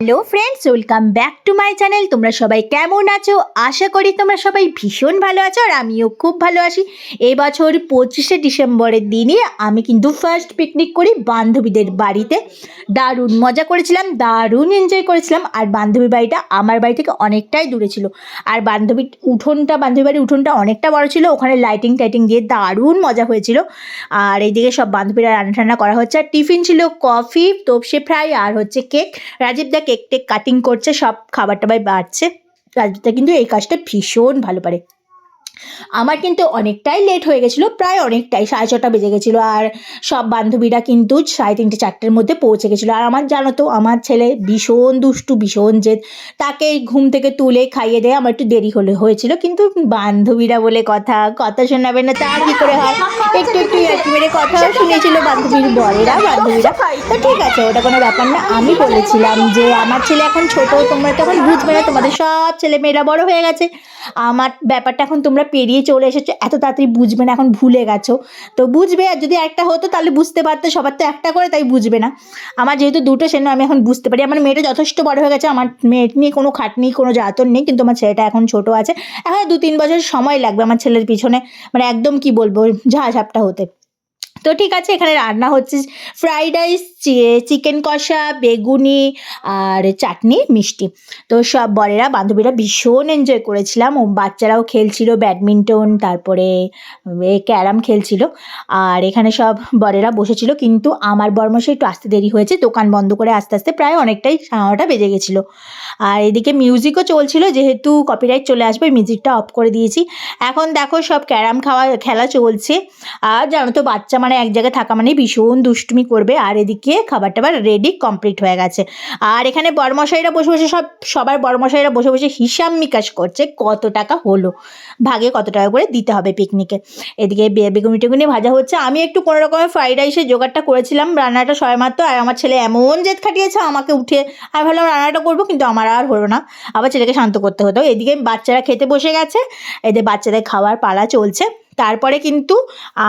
Hello friends welcome back to my channel তোমরা সবাই কেমন আছো? আশা করি তোমরা সবাই ভীষণ ভালো আছো আর আমিও খুব ভালো আছি। এবছর পঁচিশে ডিসেম্বরের দিনে আমি কিন্তু ফার্স্ট পিকনিক করি বান্ধবীদের বাড়িতে। দারুণ মজা করেছিলাম, দারুণ এনজয় করেছিলাম আর বান্ধবী বাড়িটা আমার বাড়ি থেকে অনেকটাই দূরে ছিল। আর বান্ধবীর উঠোনটা বান্ধবী বাড়ির উঠোনটা অনেকটা বড় ছিল, ওখানে লাইটিং টাইটিং দিয়ে দারুণ মজা হয়েছিল। আর এইদিকে সব বান্ধবীরা রান্না টান্না করা হচ্ছে। আর টিফিন ছিল কফি তোপসে ফ্রাই আর হচ্ছে কেক রাজীব দা কেক টেক কাটিং করছে, সব খাবার টাবার বাড়ছে। রাজবিতা কিন্তু এই কাজটা ভীষণ ভালো পারে। আমার কিন্তু অনেকটাই লেট হয়ে গেছিল, প্রায় অনেকটাই, সাড়ে ছটা বেজে গেছিল। আর সব বান্ধবীরা কিন্তু সাড়ে তিনটে, চারটের মধ্যে পৌঁছে গেছিল। আর আমার জানো তো, আমার ছেলে ভীষণ দুষ্টু, ভীষণ জেদ। তাকে ঘুম থেকে তুলে খাইয়ে দেয়। আমার একটু দেরি হলে হয়েছিল, কিন্তু বান্ধবীরা বলে কথা কথা শোনাবে না, তা কি করে হয়? একটু একটু মেরে কথাও শুনেছিল বান্ধবীর বরেরা, বান্ধবীরা। তো ঠিক আছে, ওটা কোনো ব্যাপার না। আমি বলেছিলাম যে, আমার ছেলে এখন ছোট, তোমরা তখন বুঝবে না, তোমাদের সব ছেলে মেয়েরা বড় হয়ে গেছে। আমার ব্যাপারটা এখন তোমরা পেরিয়ে চলে এসেছ, এত তাড়াতাড়ি বুঝবে না, এখন ভুলে গেছো। তো বুঝবে, আর যদি একটা হতো তাহলে বুঝতে পারতো, সবার তো একটা করে, তাই বুঝবে না। আমার যেহেতু দুটো সেজন্য আমি এখন বুঝতে পারি। আমার মেয়েটা যথেষ্ট বড় হয়ে গেছে, আমার মেয়ে নিয়ে কোনো খাটনি কোনো জাতন নেই, কিন্তু আমার ছেলেটা এখন ছোট আছে। এখন দু তিন বছর সময় লাগবে আমার ছেলের পিছনে মানে একদম কি বলব, ঝাঁঝাপটা হতে। তো ঠিক আছে, এখানে রান্না হচ্ছে ফ্রাইড রাইস চিকেন কষা, বেগুনি আর চাটনি মিষ্টি। তো সব বরেরা, বান্ধবীরা ভীষণ এনজয় করেছিলাম। বাচ্চারাও খেলছিল ব্যাডমিন্টন, তারপরে ক্যারাম খেলছিল। আর এখানে সব বরেরা বসেছিল, কিন্তু আমার বর্মশে একটু আসতে দেরি হয়েছে, দোকান বন্ধ করে আস্তে আস্তে প্রায় অনেকটাই সাড়ে বেজে গেছিল। আর এদিকে মিউজিকও চলছিল, যেহেতু কপিরাইট চলে আসবে মিউজিকটা অফ করে দিয়েছি। এখন দেখো সব ক্যারাম খাওয়া, খেলা চলছে। আর জানো তো, বাচ্চা মানে এক জায়গায় থাকা মানে ভীষণ দুষ্টুমি করবে, আর এদিকে খাবার টাবার রেডি কমপ্লিট হয়ে গেছে। আর এখানে বড়মশাইরা বসে বসে সব, সবার বড়মশাইরা বসে বসে হিসাব নিকাশ করছে কত টাকা হলো। ভাগে কত টাকা করে দিতে হবে পিকনিকে এদিকে বেগুনি টেগুনি ভাজা হচ্ছে। আমি একটু কোনো রকমের ফ্রাইড রাইসের জোগাড়টা করেছিলাম, রান্নাটা সবাই মাত্র, আর আমার ছেলে এমন জেদ খাটিয়েছে, আমাকে উঠে আমি ভাবলাম রান্নাটা করব, কিন্তু আমার আর হলো না। আবার ছেলেকে শান্ত করতে হতো। এদিকে বাচ্চারা খেতে বসে গেছে। এদের বাচ্চাদের খাওয়ার পালা চলছে। তারপরে কিন্তু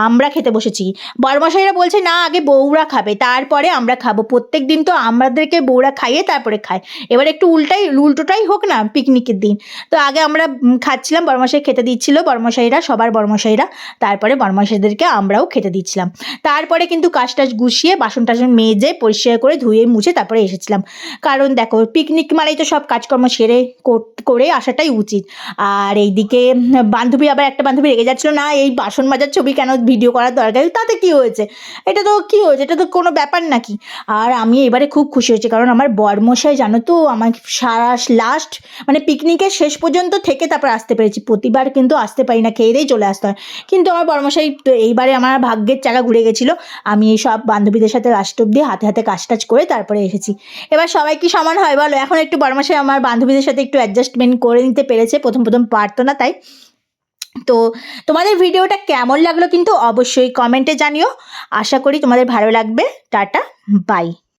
আমরা খেতে বসেছি। বড়মশাইরা বলছে, না, আগে বউরা খাবে, তারপরে আমরা খাব। প্রত্যেক দিন তো আমাদেরকে বউরা খাইয়ে তারপরে খায়। এবার একটু উল্টাই, উল্টোটাই হোক না, পিকনিকের দিন। তো আগে আমরা খাচ্ছিলাম বড়মশাই খেতে দিচ্ছিল বড়মশাইরা সবার বড়মশাইরা তারপরে বড়মশাইদেরকে আমরাও খেতে দিচ্ছিলাম। তারপরে কিন্তু কাজ টাজ গুছিয়ে বাসন টাসন মেজে, পরিষ্কার করে ধুয়ে, মুছে তারপরে এসেছিলাম। কারণ দেখো, পিকনিক মানেই তো সব কাজকর্ম সেরে করে আসাটাই উচিত। আর এইদিকে বান্ধবী আবার একটা বান্ধবী রেগে যাচ্ছিল, না এই বাসন মাজার ছবি কেন ভিডিও করার দরকার তাতে কি হয়েছে? এটা তো কি হয়েছে? এটা তো কোনো ব্যাপার নাকি? আর আমি এবারে খুব খুশি হয়েছি, কারণ আমার বরমশাই জানো তো, আমার সারা লাস্ট মানে পিকনিকের শেষ পর্যন্ত থেকে তারপর আসতে পেরেছি। প্রতিবার কিন্তু আসতে পারি না, খেয়ে চলে আসতে হয়। কিন্তু আমার বরমশাই তো এইবারে আমার ভাগ্যের চাকা ঘুরে গেছিল। আমি এই সব বান্ধবীদের সাথে লাস্ট অব্দি হাতে হাতে কাজ টাজ করে তারপরে এসেছি। এবার সবাই কি সমান হয় বলো? এখন একটু বরমশাই আমার বান্ধবীদের সাথে একটু অ্যাডজাস্টমেন্ট করে নিতে পেরেছে, প্রথম প্রথম পারতো না তাই। তো তোমাদের ভিডিওটা কেমন লাগল কিন্তু অবশ্যই কমেন্টে জানিও। আশা করি তোমাদের ভালো লাগবে। Tata bye